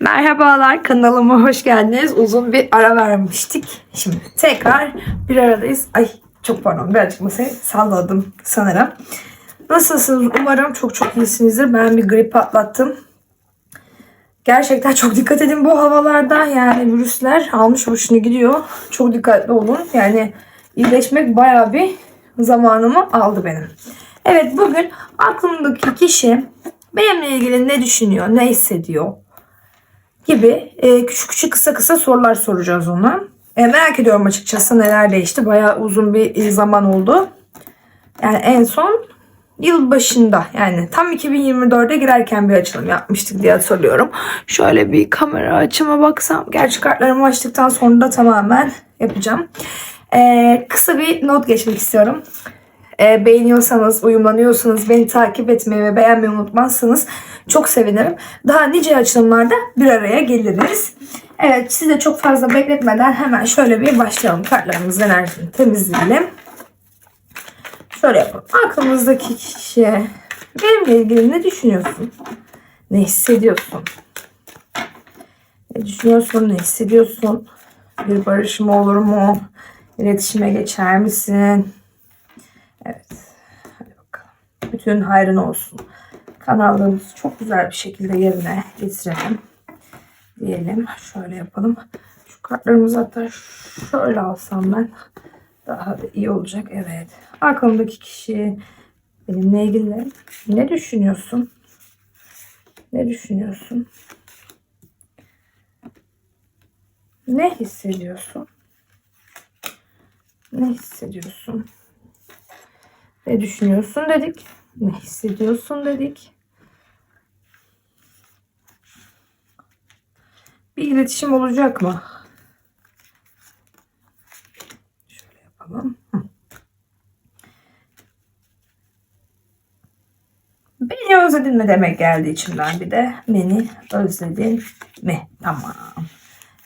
Merhabalar kanalıma hoş geldiniz. Uzun bir ara vermiştik. Şimdi tekrar bir aradayız. Ay çok pardon birazcık masayı salladım sanırım. Nasılsınız? Umarım çok çok iyisinizdir. Ben bir grip atlattım. Gerçekten çok dikkat edin bu havalarda. Yani virüsler almış başını gidiyor. Çok dikkatli olun. Yani iyileşmek bayağı bir zamanımı aldı benim. Evet bugün aklımdaki kişi benimle ilgili ne düşünüyor, ne hissediyor gibi e, küçük küçük kısa kısa sorular soracağız ona. E, merak ediyorum açıkçası neler değişti. Bayağı uzun bir zaman oldu. Yani en son yıl başında yani tam 2024'e girerken bir açılım yapmıştık diye hatırlıyorum. Şöyle bir kamera açıma baksam. Gerçi kartlarımı açtıktan sonra da tamamen yapacağım. E, kısa bir not geçmek istiyorum. E, beğeniyorsanız, uyumlanıyorsanız, beni takip etmeyi ve beğenmeyi unutmazsanız çok sevinirim. Daha nice açılımlarda bir araya geliriz. Evet size çok fazla bekletmeden hemen şöyle bir başlayalım. Kartlarımızın enerjisini temizleyelim. Şöyle yapalım. Aklımızdaki kişi benimle ilgili ne düşünüyorsun? Ne hissediyorsun? Ne düşünüyorsun? Ne hissediyorsun? Bir barışma olur mu? İletişime geçer misin? Evet. Hadi bakalım. Bütün hayrın olsun. Kanallığımızı çok güzel bir şekilde yerine getirelim. Diyelim. Şöyle yapalım. Şu kartlarımızı hatta şöyle alsam ben daha da iyi olacak. Evet. Aklımdaki kişi benimle ilgili ne düşünüyorsun? Ne düşünüyorsun? Ne hissediyorsun? Ne hissediyorsun? Ne düşünüyorsun dedik. Ne hissediyorsun dedik. Bir iletişim olacak mı? Şöyle yapalım. Beni özledin mi demek geldi içimden bir de. Beni özledin mi? Tamam.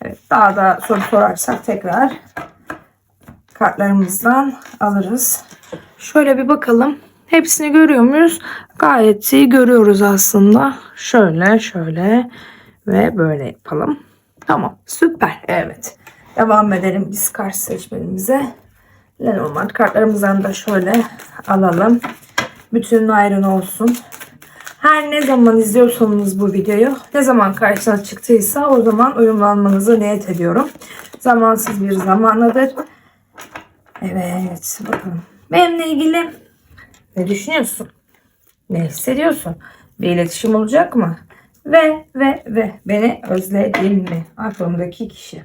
Evet daha da soru sorarsak tekrar kartlarımızdan alırız. Şöyle bir bakalım. Hepsini görüyor muyuz? Gayet iyi görüyoruz aslında. Şöyle şöyle ve böyle yapalım. Tamam süper evet. Devam edelim biz kart seçmenimize. Lenormand kartlarımızdan da şöyle alalım. Bütün ayrın olsun. Her ne zaman izliyorsanız bu videoyu, ne zaman karşınıza çıktıysa o zaman uyumlanmanızı niyet ediyorum. Zamansız bir zamanladır. Evet bakalım. Benimle ilgili ne düşünüyorsun? Ne hissediyorsun? Bir iletişim olacak mı? Ve ve ve beni özledin mi? Aklımdaki kişi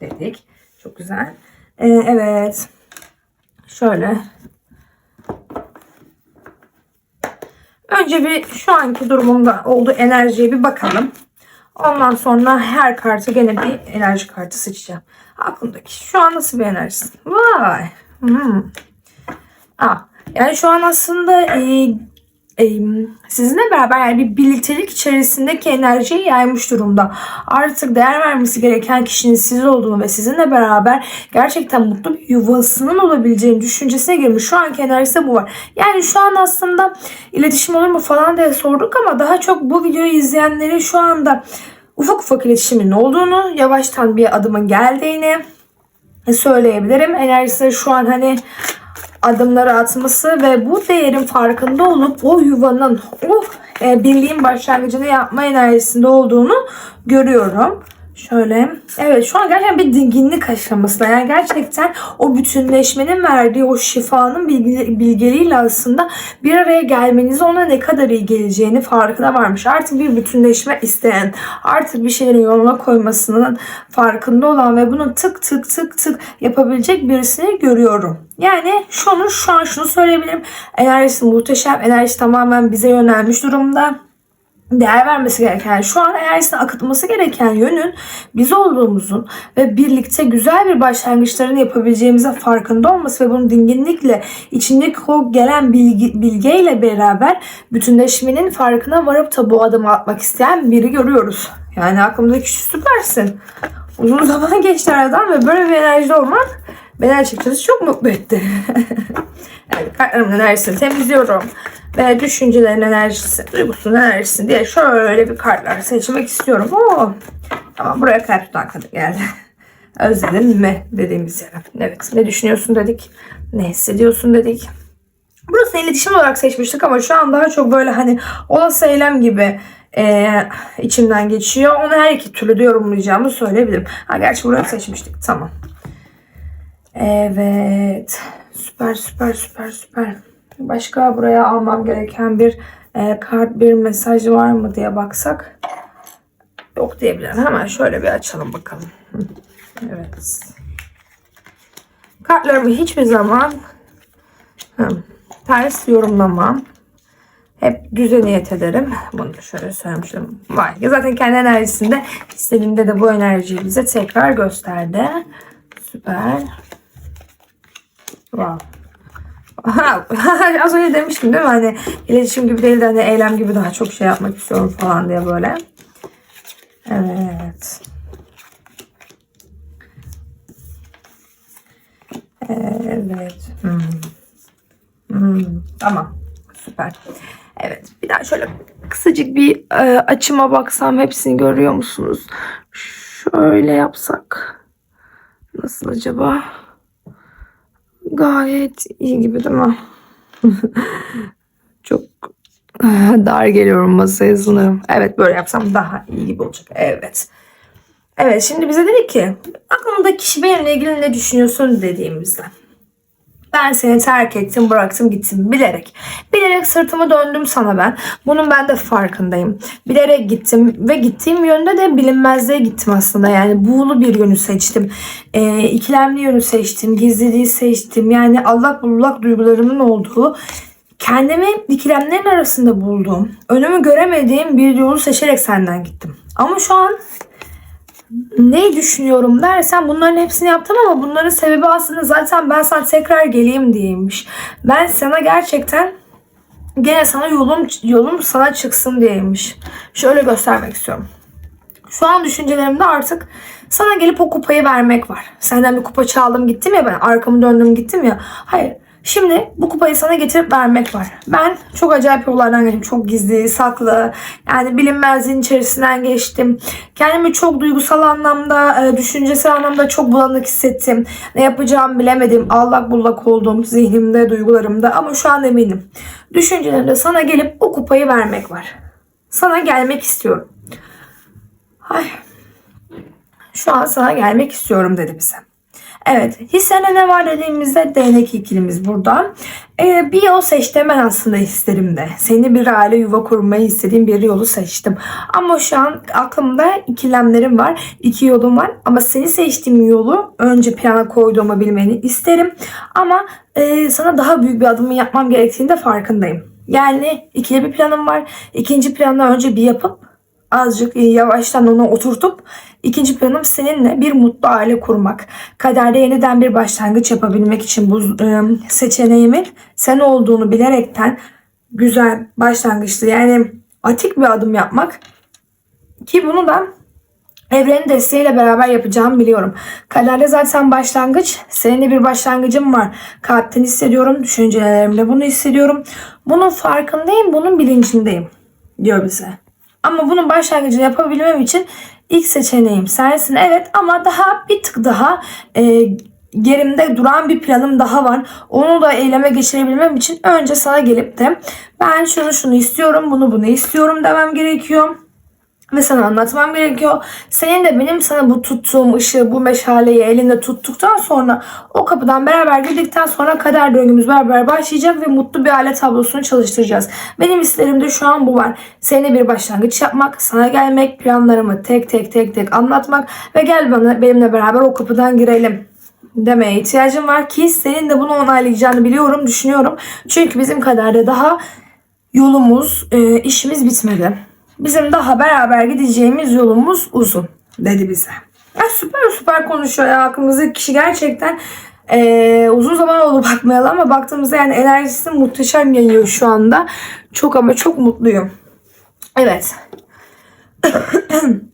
dedik. Çok güzel. Ee, evet. Şöyle. Önce bir şu anki durumumda olduğu enerjiye bir bakalım. Ondan sonra her kartı gene bir enerji kartı seçeceğim. Aklımdaki şu an nasıl bir enerjisi? Vay. Hmm. Aa, yani şu an aslında e, e, sizinle beraber yani bir birliktelik içerisindeki enerjiyi yaymış durumda. Artık değer vermesi gereken kişinin siz olduğunu ve sizinle beraber gerçekten mutlu bir yuvasının olabileceğini düşüncesine girmiş. Şu anki enerjisi bu var. Yani şu an aslında iletişim olur mu falan diye sorduk ama daha çok bu videoyu izleyenleri şu anda ufak ufak iletişimin olduğunu, yavaştan bir adımın geldiğini söyleyebilirim. Enerjisi şu an hani adımları atması ve bu değerin farkında olup o yuvanın, o e, birliğin başlangıcını yapma enerjisinde olduğunu görüyorum. Şöyle. Evet şu an gerçekten bir dinginlik aşamasında. Yani gerçekten o bütünleşmenin verdiği o şifanın bilgeliğiyle aslında bir araya gelmenizi ona ne kadar iyi geleceğini farkına varmış. Artık bir bütünleşme isteyen, artık bir şeylerin yoluna koymasının farkında olan ve bunu tık tık tık tık yapabilecek birisini görüyorum. Yani şunu şu an şunu söyleyebilirim. Enerjisi muhteşem. Enerjisi tamamen bize yönelmiş durumda değer vermesi gereken, şu an enerjisini akıtması gereken yönün biz olduğumuzun ve birlikte güzel bir başlangıçların yapabileceğimize farkında olması ve bunun dinginlikle içindeki o gelen bilgi, bilgeyle beraber bütünleşmenin farkına varıp da bu adımı atmak isteyen biri görüyoruz. Yani aklımdaki süpersin. Uzun zaman geçti aradan ve böyle bir enerjide olmak beni açıkçası çok mutlu etti. yani kartlarımın enerjisini temizliyorum. Ve düşüncelerin enerjisi, duygusunun enerjisi diye şöyle bir kartlar seçmek istiyorum. Oo. Tamam buraya kalp tutan kadın geldi. Özledin mi dediğimiz yere. Evet ne düşünüyorsun dedik. Ne hissediyorsun dedik. Burası iletişim olarak seçmiştik ama şu an daha çok böyle hani olası eylem gibi e, içimden geçiyor. Onu her iki türlü de yorumlayacağımı söyleyebilirim. Ha gerçi burayı seçmiştik. Tamam. Evet. Süper süper süper süper. Başka buraya almam gereken bir e, kart bir mesaj var mı diye baksak. Yok diyebilirim. Hemen şöyle bir açalım bakalım. Evet. Kartlarımı hiçbir zaman hı, ters yorumlamam. Hep düze niyet ederim. Bunu da şöyle söylemiştim. Vay. Zaten kendi enerjisinde istediğimde de bu enerjiyi bize tekrar gösterdi. Süper. Wow. Az önce demiştim değil mi? Hani iletişim gibi değil de hani eylem gibi daha çok şey yapmak istiyorum falan diye böyle. Evet. Evet. Hmm. Hmm, Tamam. Süper. Evet. Bir daha şöyle kısacık bir e, açıma baksam hepsini görüyor musunuz? Şöyle yapsak. Nasıl acaba? Gayet iyi gibi değil mi? Çok dar geliyorum masaya sanırım. Evet böyle yapsam daha iyi gibi olacak. Evet. Evet şimdi bize dedi ki aklımdaki kişi benimle ilgili ne düşünüyorsun dediğimizde. Ben seni terk ettim, bıraktım, gittim bilerek. Bilerek sırtımı döndüm sana ben. Bunun ben de farkındayım. Bilerek gittim ve gittiğim yönde de bilinmezliğe gittim aslında. Yani buğulu bir yönü seçtim. Ee, ikilemli yönü seçtim. Gizliliği seçtim. Yani allak bullak duygularımın olduğu kendimi ikilemlerin arasında bulduğum, önümü göremediğim bir yolu seçerek senden gittim. Ama şu an ne düşünüyorum dersen bunların hepsini yaptım ama bunların sebebi aslında zaten ben sana tekrar geleyim diyeymiş. Ben sana gerçekten gene sana yolum yolum sana çıksın diyeymiş. Şöyle göstermek istiyorum. Şu an düşüncelerimde artık sana gelip o kupayı vermek var. Senden bir kupa çaldım gittim ya ben arkamı döndüm gittim ya. Hayır. Şimdi bu kupayı sana getirip vermek var. Ben çok acayip yollardan geçtim. Çok gizli, saklı. Yani bilinmezliğin içerisinden geçtim. Kendimi çok duygusal anlamda, e, düşüncesel anlamda çok bulanık hissettim. Ne yapacağımı bilemedim. Allak bullak oldum zihnimde, duygularımda. Ama şu an eminim. Düşüncelerimde sana gelip o kupayı vermek var. Sana gelmek istiyorum. Ay. Şu an sana gelmek istiyorum dedi bize. Evet, hislerine ne var dediğimizde değnek ikilimiz burada. Ee, bir yol seçtim ben aslında hislerimde. Seni bir aile yuva kurmayı istediğim bir yolu seçtim. Ama şu an aklımda ikilemlerim var. iki yolum var. Ama seni seçtiğim yolu önce plana koyduğumu bilmeni isterim. Ama e, sana daha büyük bir adımı yapmam gerektiğini de farkındayım. Yani ikili bir planım var. İkinci planı önce bir yapıp azıcık yavaştan onu oturtup ikinci planım seninle bir mutlu aile kurmak. Kaderde yeniden bir başlangıç yapabilmek için bu e, seçeneğimin sen olduğunu bilerekten güzel başlangıçtı. Yani atik bir adım yapmak ki bunu da Evrenin desteğiyle beraber yapacağımı biliyorum. Kaderde zaten başlangıç. Seninle bir başlangıcım var. Kalpten hissediyorum. Düşüncelerimle bunu hissediyorum. Bunun farkındayım. Bunun bilincindeyim. Diyor bize. Ama bunun başlangıcını yapabilmem için ilk seçeneğim sensin. Evet ama daha bir tık daha e, gerimde duran bir planım daha var. Onu da eyleme geçirebilmem için önce sana gelip de ben şunu şunu istiyorum, bunu bunu istiyorum demem gerekiyor ve sana anlatmam gerekiyor. Senin de benim sana bu tuttuğum ışığı, bu meşaleyi elinde tuttuktan sonra o kapıdan beraber girdikten sonra kader döngümüz beraber başlayacak ve mutlu bir aile tablosunu çalıştıracağız. Benim isterimde şu an bu var. Seninle bir başlangıç yapmak, sana gelmek, planlarımı tek tek tek tek anlatmak ve gel bana benimle beraber o kapıdan girelim demeye ihtiyacım var ki senin de bunu onaylayacağını biliyorum, düşünüyorum. Çünkü bizim kaderde daha yolumuz, e, işimiz bitmedi. Bizim daha beraber gideceğimiz yolumuz uzun dedi bize. Ya süper süper konuşuyor ya aklımızdaki kişi gerçekten ee, uzun zaman oldu bakmayalı ama baktığımızda yani enerjisi muhteşem yayıyor şu anda. Çok ama çok mutluyum. Evet.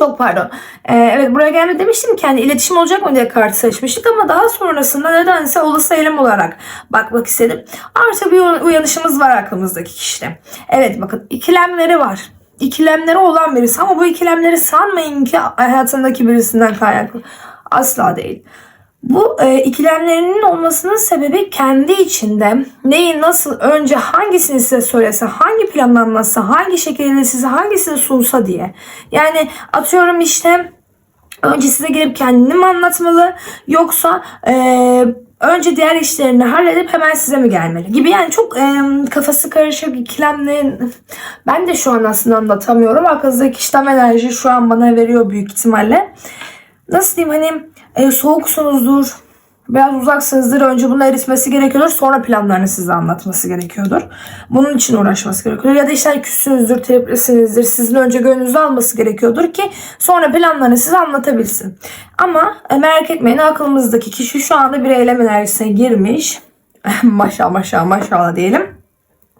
Çok pardon. Ee, evet buraya gelme demiştim ki hani iletişim olacak mı diye kartı seçmiştik ama daha sonrasında nedense olası eylem olarak bakmak istedim. Artı bir uyanışımız var aklımızdaki kişide. Evet bakın ikilemleri var. İkilemleri olan birisi ama bu ikilemleri sanmayın ki hayatındaki birisinden kaynaklı. Asla değil. Bu e, ikilemlerinin olmasının sebebi kendi içinde. Neyi nasıl önce hangisini size söylese, hangi planı anlatsa, hangi şekilde size hangisini sunsa diye. Yani atıyorum işte önce size gelip kendini mi anlatmalı yoksa e, önce diğer işlerini halledip hemen size mi gelmeli gibi. Yani çok e, kafası karışık ikilemli ben de şu an aslında anlatamıyorum. Aklınızdaki işlem enerji şu an bana veriyor büyük ihtimalle. Nasıl diyeyim hani e, soğuksunuzdur biraz uzaksınızdır önce bunu eritmesi gerekiyordur sonra planlarını size anlatması gerekiyordur. Bunun için uğraşması gerekiyordur. Ya da işte küssünüzdür, triplisinizdir. Sizin önce gönlünüzü alması gerekiyordur ki sonra planlarını size anlatabilsin. Ama e, merak etmeyin aklımızdaki kişi şu anda bir eylem enerjisine girmiş. maşallah maşallah maşallah diyelim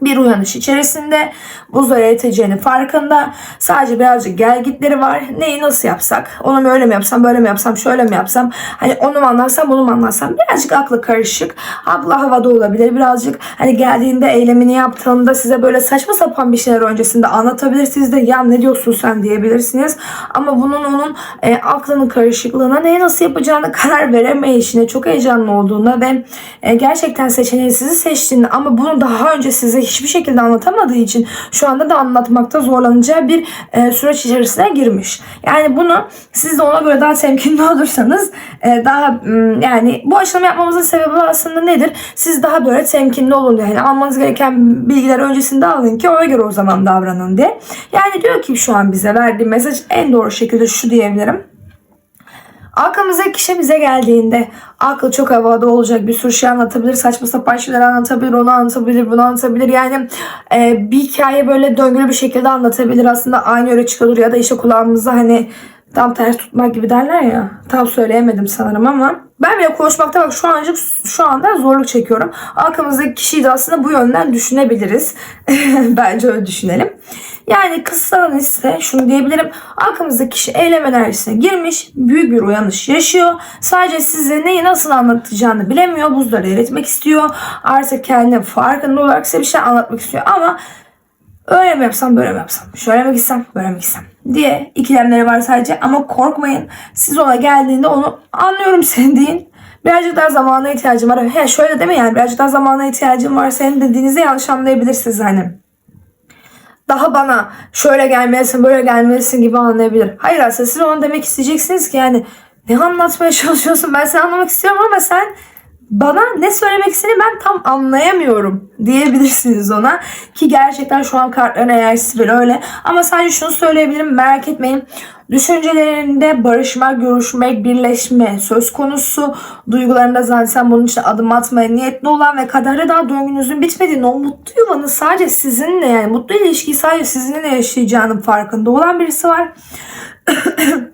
bir uyanış içerisinde buzları eriteceğinin farkında. Sadece birazcık gelgitleri var. Neyi nasıl yapsak? Onu mu öyle mi yapsam, böyle mi yapsam, şöyle mi yapsam? Hani onu mu anlatsam, bunu mu anlatsam? Birazcık aklı karışık. Aklı havada olabilir. Birazcık hani geldiğinde eylemini yaptığında size böyle saçma sapan bir şeyler öncesinde anlatabilir. Siz de ya ne diyorsun sen diyebilirsiniz. Ama bunun onun e, aklının karışıklığına neyi nasıl yapacağını karar veremeyişine çok heyecanlı olduğunda ve e, gerçekten seçeneği sizi seçtiğinde ama bunu daha önce size hiçbir şekilde anlatamadığı için şu anda da anlatmakta zorlanacağı bir e, süreç içerisine girmiş. Yani bunu siz de ona göre daha temkinli olursanız e, daha yani bu aşılama yapmamızın sebebi aslında nedir? Siz daha böyle temkinli olun. Yani almanız gereken bilgileri öncesinde alın ki ona göre o zaman davranın diye. Yani diyor ki şu an bize verdiği mesaj en doğru şekilde şu diyebilirim. Aklımıza kişi bize geldiğinde aklı çok havada olacak bir sürü şey anlatabilir. Saçma sapan şeyler anlatabilir. Onu anlatabilir. Bunu anlatabilir. Yani e, bir hikaye böyle döngülü bir şekilde anlatabilir. Aslında aynı yöre çıkılır ya da işte kulağımızda hani tam ters tutmak gibi derler ya. Tam söyleyemedim sanırım ama ben bile konuşmakta bak şu ancak şu anda zorluk çekiyorum. Arkamızdaki kişiyi de aslında bu yönden düşünebiliriz. Bence öyle düşünelim. Yani kısadan ise şunu diyebilirim. Arkamızdaki kişi eylem enerjisine girmiş. Büyük bir uyanış yaşıyor. Sadece size neyi nasıl anlatacağını bilemiyor. Buzları eritmek istiyor. Artık kendi farkında olarak size bir şey anlatmak istiyor. Ama öyle mi yapsam böyle mi yapsam? Şöyle mi gitsem böyle mi gitsem? Diye ikilemleri var sadece. Ama korkmayın. Siz ona geldiğinde onu anlıyorum sen deyin. Birazcık daha zamana ihtiyacım var. He şöyle deme yani birazcık daha zamana ihtiyacım var. Senin dediğinizi yanlış anlayabilirsiniz hani daha bana şöyle gelmelisin böyle gelmelisin gibi anlayabilir. Hayır aslında siz onu demek isteyeceksiniz ki yani ne anlatmaya çalışıyorsun ben seni anlamak istiyorum ama sen bana ne söylemek istediğini ben tam anlayamıyorum diyebilirsiniz ona. Ki gerçekten şu an kartların enerjisi bile öyle. Ama sadece şunu söyleyebilirim merak etmeyin. Düşüncelerinde barışma, görüşmek, birleşme söz konusu. Duygularında zaten bunun için adım atmaya niyetli olan ve kadere daha döngünüzün bitmediğini, o mutlu yuvanın sadece sizinle yani mutlu ilişkiyi sadece sizinle yaşayacağının farkında olan birisi var.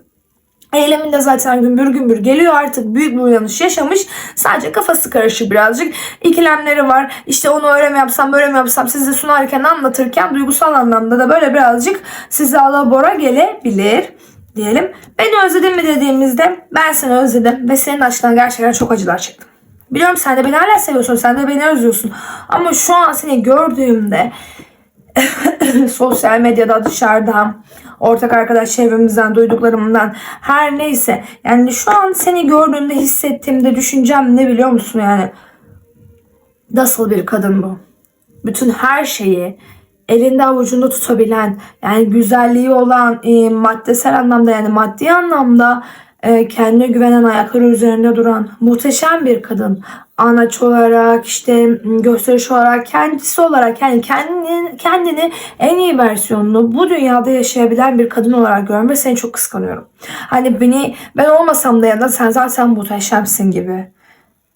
Eyleminde zaten gümbür gümbür geliyor artık büyük bir uyanış yaşamış. Sadece kafası karışık birazcık. İkilemleri var. İşte onu öyle mi yapsam böyle mi yapsam size sunarken anlatırken duygusal anlamda da böyle birazcık size alabora gelebilir diyelim. Beni özledin mi dediğimizde ben seni özledim ve senin aşkından gerçekten çok acılar çektim. Biliyorum sen de beni hala seviyorsun. Sen de beni özlüyorsun. Ama şu an seni gördüğümde sosyal medyada dışarıda ortak arkadaş çevremizden duyduklarımdan her neyse. Yani şu an seni gördüğümde hissettiğimde düşüncem ne biliyor musun yani? Nasıl bir kadın bu? Bütün her şeyi elinde avucunda tutabilen yani güzelliği olan e, maddesel anlamda yani maddi anlamda kendine güvenen ayakları üzerinde duran muhteşem bir kadın. Anaç olarak işte gösteriş olarak kendisi olarak yani kendini, kendini en iyi versiyonunu bu dünyada yaşayabilen bir kadın olarak görme seni çok kıskanıyorum. Hani beni ben olmasam da ya da sen zaten muhteşemsin gibi.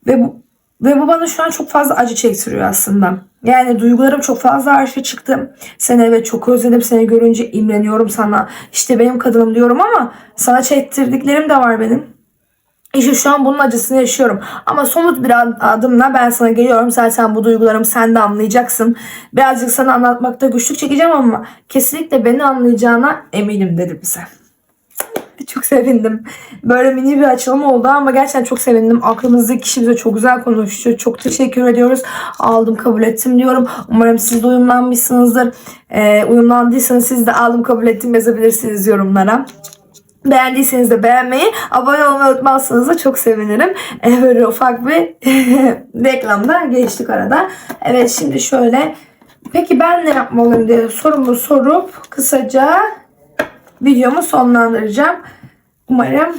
Ve bu, ve bu bana şu an çok fazla acı çektiriyor aslında. Yani duygularım çok fazla arşa çıktı. Seni evet çok özledim. Seni görünce imreniyorum sana. İşte benim kadınım diyorum ama sana çektirdiklerim de var benim. İşte şu an bunun acısını yaşıyorum. Ama somut bir adımla ben sana geliyorum. Zaten bu duygularımı sen de anlayacaksın. Birazcık sana anlatmakta güçlük çekeceğim ama kesinlikle beni anlayacağına eminim dedi bize. çok sevindim. Böyle mini bir açılım oldu ama gerçekten çok sevindim. Aklımızdaki kişi bize çok güzel konuştu. Çok teşekkür ediyoruz. Aldım kabul ettim diyorum. Umarım siz de uyumlanmışsınızdır. Ee, uyumlandıysanız siz de aldım kabul ettim yazabilirsiniz yorumlara. Beğendiyseniz de beğenmeyi, abone olmayı unutmazsanız da çok sevinirim. Ee, böyle ufak bir reklamda geçtik arada. Evet şimdi şöyle. Peki ben ne yapmalıyım diye sorumu sorup kısaca videomu sonlandıracağım. Umarım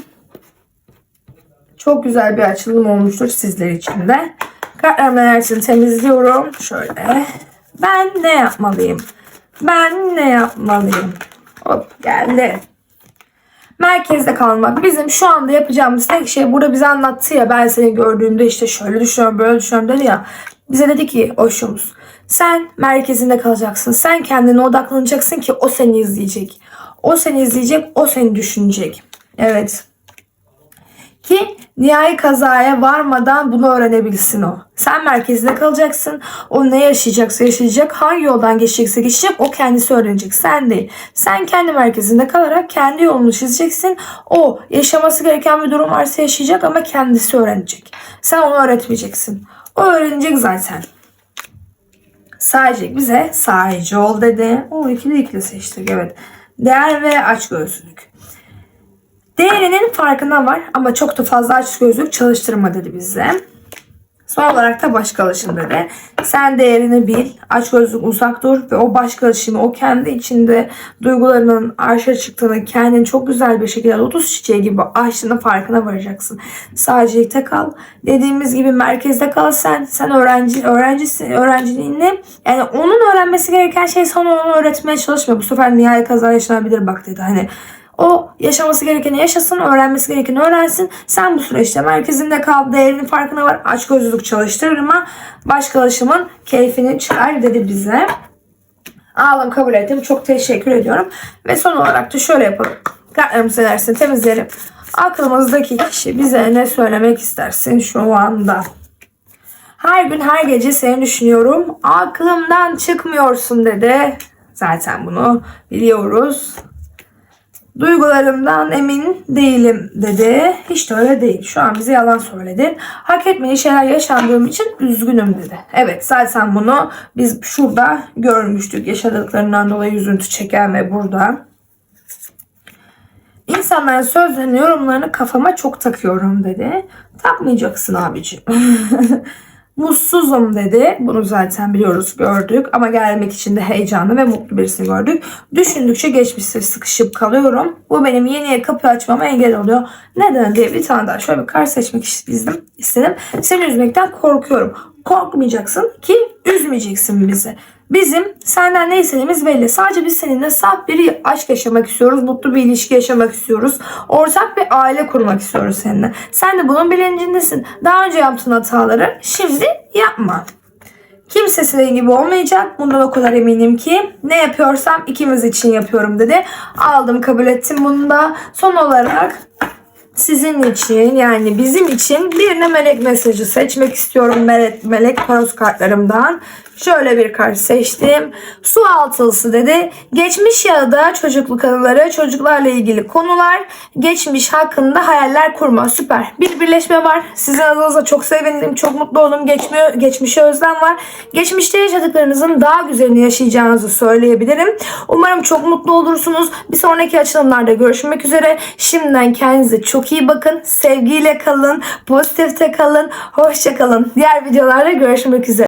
çok güzel bir açılım olmuştur sizler için de. Kartlarımın enerjisini temizliyorum. Şöyle. Ben ne yapmalıyım? Ben ne yapmalıyım? Hop geldi. Merkezde kalmak. Bizim şu anda yapacağımız tek şey burada bize anlattı ya ben seni gördüğümde işte şöyle düşünüyorum böyle düşünüyorum dedi ya. Bize dedi ki Oşumuz sen merkezinde kalacaksın. Sen kendine odaklanacaksın ki o seni izleyecek. O seni izleyecek, o seni düşünecek. Evet. Ki nihai kazaya varmadan bunu öğrenebilsin o. Sen merkezinde kalacaksın. O ne yaşayacaksa yaşayacak. Hangi yoldan geçecekse geçecek. O kendisi öğrenecek. Sen değil. Sen kendi merkezinde kalarak kendi yolunu çizeceksin. O yaşaması gereken bir durum varsa yaşayacak ama kendisi öğrenecek. Sen onu öğretmeyeceksin. O öğrenecek zaten. Sadece bize sadece ol dedi. O ikili ikili seçtik evet. Değer ve açgözlülük. Değerinin farkına var ama çok da fazla açgözlülük çalıştırma dedi bize. Son olarak da baş kalışın dedi. Sen değerini bil, açgözlük uzak dur ve o baş kalışını o kendi içinde duygularının arşa çıktığını kendini çok güzel bir şekilde lotus çiçeği gibi açtığını farkına varacaksın. Sadece kal. Dediğimiz gibi merkezde kal sen. Sen öğrenci öğrencisin. Öğrenciliğini yani onun öğrenmesi gereken şey sana onu öğretmeye çalışma. Bu sefer nihai kaza yaşanabilir bak dedi. Hani o yaşaması gerekeni yaşasın, öğrenmesi gerekeni öğrensin. Sen bu süreçte merkezinde kal, değerinin farkına var. Açgözlülük çalıştırma, başkalaşımın keyfini çıkar dedi bize. Aldım kabul ettim. Çok teşekkür ediyorum. Ve son olarak da şöyle yapalım. Kartlarımızı edersin temizleyelim. Aklımızdaki kişi bize ne söylemek istersin şu anda? Her gün her gece seni düşünüyorum. Aklımdan çıkmıyorsun dedi. Zaten bunu biliyoruz. Duygularımdan emin değilim dedi. Hiç de öyle değil. Şu an bize yalan söyledi. Hak etmediği şeyler yaşandığım için üzgünüm dedi. Evet zaten bunu biz şurada görmüştük. Yaşadıklarından dolayı üzüntü çeken ve burada. İnsanların sözlerini, yorumlarını kafama çok takıyorum dedi. Takmayacaksın abiciğim. Mutsuzum dedi. Bunu zaten biliyoruz, gördük. Ama gelmek için de heyecanlı ve mutlu birisini gördük. Düşündükçe geçmişte sıkışıp kalıyorum. Bu benim yeniye kapı açmama engel oluyor. Neden diye bir tane daha şöyle bir kart seçmek istedim. istedim. Seni üzmekten korkuyorum. Korkmayacaksın ki üzmeyeceksin bizi. Bizim senden ne istediğimiz belli. Sadece biz seninle saf bir aşk yaşamak istiyoruz. Mutlu bir ilişki yaşamak istiyoruz. Ortak bir aile kurmak istiyoruz seninle. Sen de bunun bilincindesin. Daha önce yaptığın hataları şimdi yapma. Kimse senin gibi olmayacak. Bundan o kadar eminim ki ne yapıyorsam ikimiz için yapıyorum dedi. Aldım kabul ettim bunu da. Son olarak sizin için yani bizim için birine melek mesajı seçmek istiyorum melek, melek tarot kartlarımdan. Şöyle bir kart seçtim. Su altılısı dedi. Geçmiş ya da çocukluk anıları, çocuklarla ilgili konular, geçmiş hakkında hayaller kurma. Süper. Bir birleşme var. Sizin adınıza çok sevindim. Çok mutlu oldum. Geçmiyor, geçmişe özlem var. Geçmişte yaşadıklarınızın daha güzelini yaşayacağınızı söyleyebilirim. Umarım çok mutlu olursunuz. Bir sonraki açılımlarda görüşmek üzere. Şimdiden kendinize çok iyi bakın. Sevgiyle kalın. Pozitifte kalın. Hoşça kalın. Diğer videolarda görüşmek üzere.